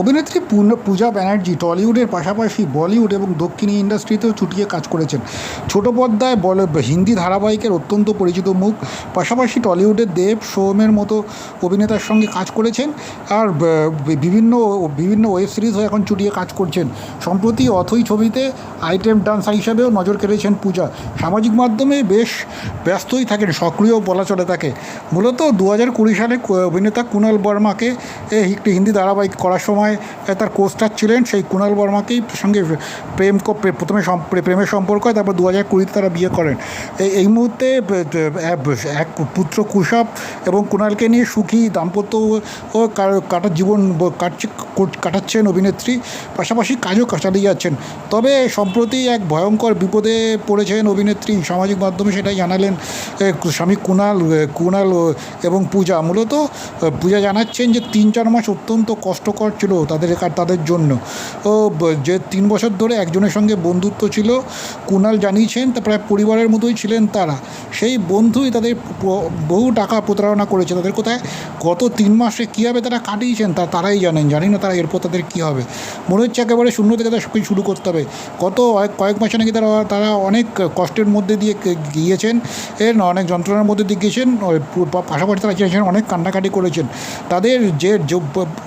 অভিনেত্রী পূজা ব্যানার্জি টলিউডের পাশাপাশি বলিউড এবং দক্ষিণী ইন্ডাস্ট্রিতেও চুটিয়ে কাজ করেছেন। ছোট পর্দায় বল হিন্দি ধারাবাহিকের অত্যন্ত পরিচিত মুখ। পাশাপাশি টলিউডের দেব সোমের মতো অভিনেতার সঙ্গে কাজ করেছেন আর বিভিন্ন বিভিন্ন ওয়েব সিরিজও এখন চুটিয়ে কাজ করছেন। সম্প্রতি অথই ছবিতে আইটেম ডান্সার হিসাবেও নজর কেড়েছেন পূজা। সামাজিক মাধ্যমে বেশ ব্যস্তই থাকেন, সক্রিয় বলা চলে থাকে মূলত দু হাজার কুড়ি সালে অভিনেতা কুণাল বর্মাকে একটি হিন্দি ধারাবাহিক করার সময় এ তার কোস্টার ছিলেন সেই কুণাল বর্মাকেই সঙ্গে প্রেম প্রথমে প্রেমের সম্পর্ক হয় তারপর দু হাজার কুড়িতে তারা বিয়ে করেন। এই- মুহূর্তে এক পুত্র কুশব এবং কুণালকে নিয়ে সুখী দাম্পত্য ও কাটার জীবন কাটছে কাটাচ্ছেন অভিনেত্রী। পাশাপাশি কাজও চালিয়ে যাচ্ছেন। তবে সম্প্রতি এক ভয়ঙ্কর বিপদে পড়েছেন অভিনেত্রী। সামাজিক মাধ্যমে সেটাই জানালেন স্বামী কুণাল কুণাল এবং পূজা। মূলত পূজা জানাচ্ছেন যে তিন চার মাস অত্যন্ত কষ্টকর ছিল তাদের আর তাদের জন্য। ও যে তিন বছর ধরে একজনের সঙ্গে বন্ধুত্ব ছিল কুণাল জানিয়েছেন, তা প্রায় পরিবারের মতোই ছিলেন তারা। সেই বন্ধুই তাদের বহু টাকা প্রতারণা করেছে। তাদের কোথায়? গত তিন মাসে কীভাবে তারা কাটিয়েছেন, তা তারাই জানেন। জানি না তারা এরপর তাদের কী হবে। মনে হচ্ছে একেবারে শূন্য থেকে তাদের সব কিছু শুরু করতে হবে। গত কয়েক- মাসে নাকি তারা তারা অনেক কষ্টের মধ্যে দিয়ে গিয়েছেন। এর অনেক যন্ত্রণার মধ্যে দিয়ে গিয়েছেন। পাশাপাশি তারা চেয়েছেন, অনেক কান্নাকাটি করেছেন। তাদের যে-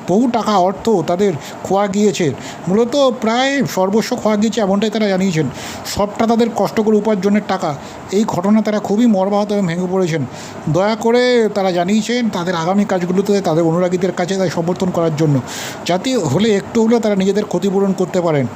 বহু টাকা অর্থ তাদের খোয়া গিয়েছে। মূলত প্রায় সর্বস্ব খোয়া গিয়েছে এমনটাই তারা জানিয়েছেন। সবটা তাদের কষ্টকর উপার্জনের টাকা। এই ঘটনা তারা খুবই মর্মাহত এবং ভেঙে পড়েছেন। দয়া করে তারা জানিয়েছেন তাদের আগামী কাজগুলোতে তাদের অনুরাগীদের কাছে তাই সমর্থন করার জন্য। যাতে হলে একটু হলেও তারা নিজেদের ক্ষতিপূরণ করতে পারেন।